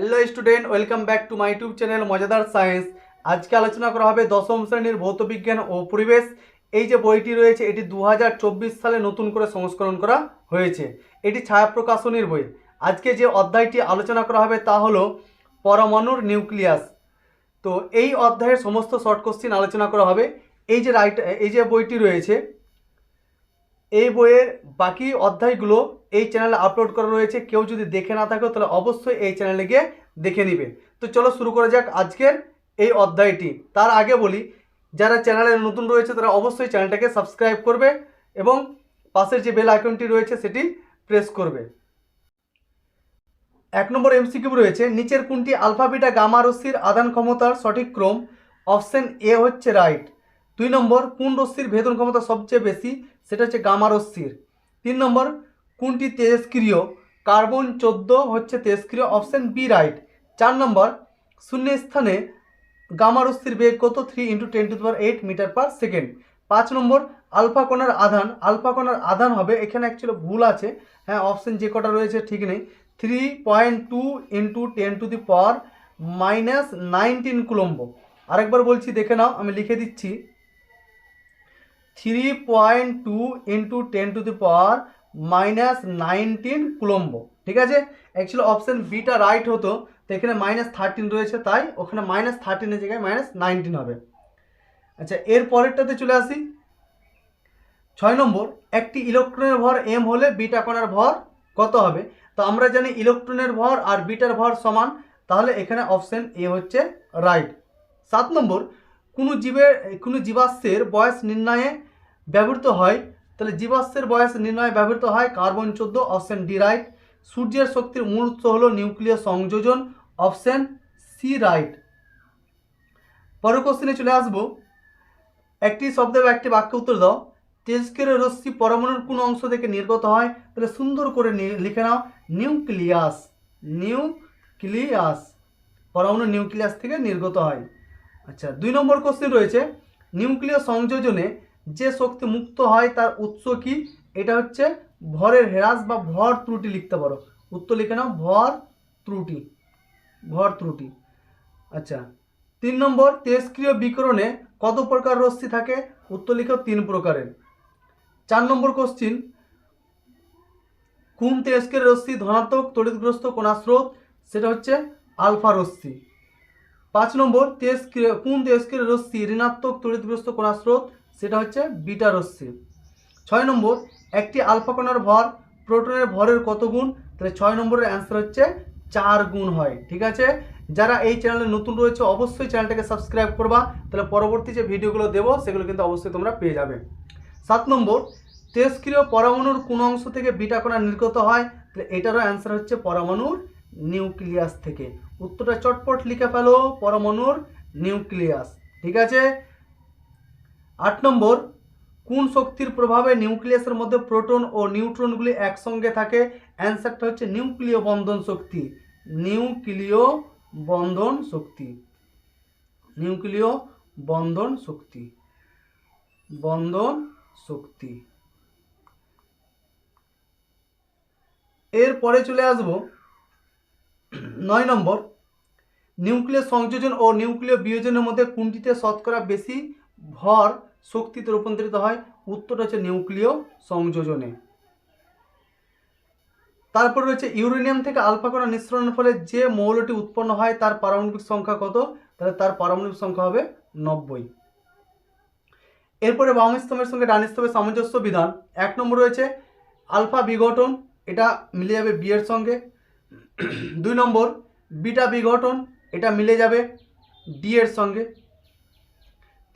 Hello student welcome back to my YouTube channel মজাদার science আজকে আলোচনা করা হবে দশম শ্রেণির ভৌতবিজ্ঞান ও পরিবেশ। এই যে বইটি রয়েছে, এটি দু হাজার চব্বিশ সালে নতুন করে সংস্করণ করা হয়েছে। এটি ছায়া প্রকাশনীর বই। আজকে যে অধ্যায়টি আলোচনা করা হবে তা হলো পরমাণুর নিউক্লিয়াস। তো এই অধ্যায়ের সমস্ত শর্ট কোশ্চিন আলোচনা করা হবে। এই যে রাইট, এই যে বইটি রয়েছে, এই বইয়ের বাকি অধ্যায়গুলো এই চ্যানেলে আপলোড করা রয়েছে। কেউ যদি দেখে না থাকে, তাহলে অবশ্যই এই চ্যানেলে গিয়ে দেখে নিবে। তো চলো শুরু করা যাক আজকের এই অধ্যায়টি। তার আগে বলি, যারা চ্যানেলে নতুন রয়েছে, তারা অবশ্যই চ্যানেলটাকে সাবস্ক্রাইব করবে এবং পাশের যে বেল আইকনটি রয়েছে, সেটি প্রেস করবে। এক নম্বর এমসিকিউ রয়েছে। নিচের কোনটি? আলফা, বিটা, গামা, রশ্মির আদান ক্ষমতার সঠিক ক্রম। অপশন এ হচ্ছে রাইট দুই নম্বর, কোন রশ্মির ভেদন ক্ষমতা সবচেয়ে বেশি? সেটা হচ্ছে গামা রশ্মির। তিন নম্বর কোনটি তেজস্ক্রিয়? কার্বন চোদ্দ হচ্ছে তেজস্ক্রিয়, অপশান বি রাইট। চার নম্বর শূন্য স্থানে গামা রশ্মির বেগ কত? Three into ten to power eight metre per second পাঁচ নম্বর, আলফা কণার আধান। আলফা কণার আধান হবে, এখানে অ্যাকচুয়ালি ভুল আছে। হ্যাঁ অপশান যে কটা রয়েছে, ঠিক নেই। Three point two into ten to the power minus nineteen coulomb. আরেকবার বলছি, দেখে নাও, আমি লিখে দিচ্ছি। Three point two into ten to the power minus nineteen coulomb ঠিক আছে? অ্যাকচুয়ালি অপশান বিটা রাইট হতো, তো এখানে মাইনাস থার্টিন রয়েছে, তাই ওখানে মাইনাস থার্টিনের জায়গায় মাইনাস নাইনটিন হবে। আচ্ছা এর পরেরটাতে চলে আসি। ছয় নম্বর, একটি ইলেকট্রনের ভর এম হলে বিটা কণার ভর কত হবে? তো আমরা জানি ইলেকট্রনের ভর আর বিটার ভর সমান, তাহলে এখানে অপশন এ হচ্ছে রাইট সাত নম্বর, কোনো জীবের, কোনো জীবাশ্মের বয়স নির্ণয়ে ব্যবহৃত হয় তাহলে জীবাশ্মের বয়স নির্ণয়ে ব্যবহৃত হয় কার্বন চোদ্দ, অপশন ডি রাইট। সূর্যের শক্তির মূল উৎস হল নিউক্লিয় সংযোজন, অপশন সি রাইট। পরের কোশ্চেনে চলে আসব। একটি শব্দ বা একটি বাক্য উত্তর দাও। তেজকের রশ্মি পরমাণুর কোন অংশ থেকে নির্গত হয়? তাহলে সুন্দর করে লিখে নাও। নিউক্লিয়াস নিউক্লিয়াস, পরমাণু নিউক্লিয়াস থেকে নির্গত হয়। আচ্ছা দুই নম্বর কোশ্চেন রয়েছে। নিউক্লিয় সংযোজনে যে শক্তি মুক্ত হয় তার উৎস কি? এটা হচ্ছে ভরের হ্রাস বা ভর ত্রুটি লিখতে পারো। উত্তর লিখে নাও, ভর ত্রুটি ভর ত্রুটি। আচ্ছা তিন নম্বর, তেজক্রিয় বিকরণে কত প্রকার রশ্মি থাকে? উত্তর লিখো তিন প্রকারের। চার নম্বর কোশ্চিন কোন তেজকের রশ্মি ধনাত্মক, তড়িৎগ্রস্ত কোনা স্রোত সেটা হচ্ছে আলফা রশ্মি। পাঁচ নম্বর, তেজক্রিয়, কোন তেজকের রশ্মি ঋণাত্মক, তড়িৎগ্রস্ত কোনা স্রোত সেটা হচ্ছে বিটা রশ্মি। ছয় নম্বর, একটি আলফা কণার ভর প্রোটনের ভরের কত গুণ? তাহলে ছয় নম্বরের অ্যান্সার হচ্ছে চার গুণ হয়, ঠিক আছে? যারা এই চ্যানেলে নতুন রয়েছে, অবশ্যই চ্যানেলটাকে সাবস্ক্রাইব করবা। তাহলে পরবর্তী যে ভিডিওগুলো দেবো, সেগুলো কিন্তু অবশ্যই তোমরা পেয়ে যাবে। সাত নম্বর, তেজক্রিয় পরমাণুর কোন অংশ থেকে বিটা কণা নির্গত হয়? তাহলে এটারও অ্যান্সার হচ্ছে পরমাণুর নিউক্লিয়াস থেকে। উত্তরটা চটপট লিখে ফেলো, পরমাণুর নিউক্লিয়াস, ঠিক আছে? আট নম্বর, কোন শক্তির প্রভাবে নিউক্লিয়াসের মধ্যে প্রোটন ও নিউট্রনগুলি একসঙ্গে থাকে? অ্যান্সারটা হচ্ছে নিউক্লিয় বন্ধন শক্তি। নিউক্লিয় বন্ধন শক্তি। নিউক্লিয় বন্ধন শক্তি। বন্ধন শক্তি। এরপরে চলে আসব নয় নম্বর। নিউক্লিয় সংযোজন ও নিউক্লিয় বিয়োজনের মধ্যে কোনটিতে শতকরা বেশি ভর শক্তিতে রূপান্তরিত হয়, উত্তরটা হচ্ছে নিউক্লিয় সংযোজনে। তারপর রয়েছে ইউরেনিয়াম থেকে আলফা কণা নিঃসরণের ফলে যে মৌলটি উৎপন্ন হয়, তার পারমাণবিক সংখ্যা কত? তাহলে তার পারমাণবিক সংখ্যা হবে নব্বই। এরপরে বাম স্তম্ভের সঙ্গে ডান স্তম্ভের সামঞ্জস্য বিধান। এক নম্বর রয়েছে আলফা বিঘটন, এটা মিলে যাবে বি এর সঙ্গে। দুই নম্বর, বিটা বিঘটন, এটা মিলে যাবে ডি এর সঙ্গে।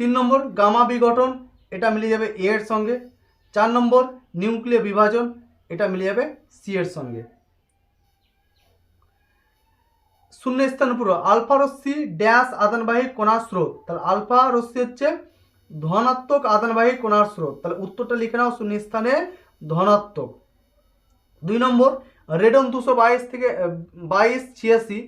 তিন নম্বর গামা বিঘটন, এটা মিলে যাবে এ এর সঙ্গে। চার নম্বর নিউক্লিয় বিভাজন, এটা মিলে যাবে সি এর সঙ্গে। শূন্য স্থান পুরো, আলফা রশ্মি ড্যাশ আদানবাহী কণার স্রোত। তাহলে আলফা রশ্মি হচ্ছে ধনাত্মক আদানবাহী কণার স্রোত। তাহলে উত্তরটা লিখে নাও শূন্য স্থানে ধনাত্মক। দুই নম্বর, রেডন দুশো বাইশ থেকে বাইশ ছিয়াশি,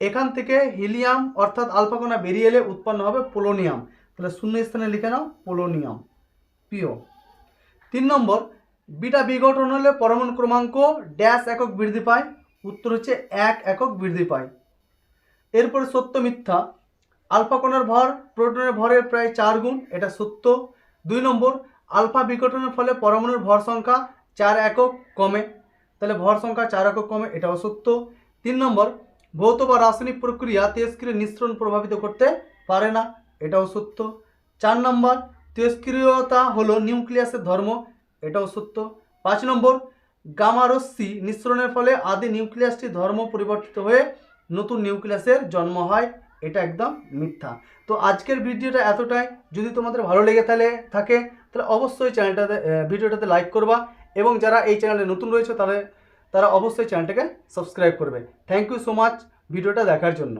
এখান থেকে হিলিয়াম, অর্থাৎ আলফা কণা বেরিয়ে এলে উৎপন্ন হবে পোলোনিয়াম। তাহলে শূন্য স্থানে লিখে নাও পোলোনিয়াম পিও তিন নম্বর, বিটা বিঘটন হলে পরমাণু ক্রমাঙ্ক ড্যাশ একক বৃদ্ধি পায়, উত্তর হচ্ছে এক একক বৃদ্ধি পায়। এরপরে সত্য মিথ্যা, আলফা কণার ভর প্রোটনের ভরের প্রায় চার গুণ, এটা সত্য। দুই নম্বর, আলফা বিঘটনের ফলে পরমাণুর ভর সংখ্যা চার একক কমে, তাহলে ভর সংখ্যা চার একক কমে, এটাও সত্য। তিন নম্বর, ভৌত বা রাসায়নিক প্রক্রিয়া তেজস্ক্রিয় নিঃসরণ প্রভাবিত করতে পারে না এটাও সত্য। চার নম্বর তেজস্ক্রিয়তা হলো নিউক্লিয়াসের ধর্ম, এটাও সত্য। পাঁচ নম্বর গামারশ্মি নিঃসরণের ফলে আদি নিউক্লিয়াসটি ধর্ম পরিবর্তিত হয়ে নতুন নিউক্লিয়াসের জন্ম হয়। এটা একদম মিথ্যা। তো আজকের ভিডিওটা এতটাই। যদি তোমাদের ভালো লেগে তাহলে, থাকে, তাহলে অবশ্যই চ্যানেলটাতে ভিডিওটাতে লাইক করবা এবং যারা এই চ্যানেলে নতুন রয়েছে তাহলে তারা অবশ্যই চ্যানেলটাকে সাবস্ক্রাইব করবে। থ্যাংক ইউ সো মাচ ভিডিওটা দেখার জন্য।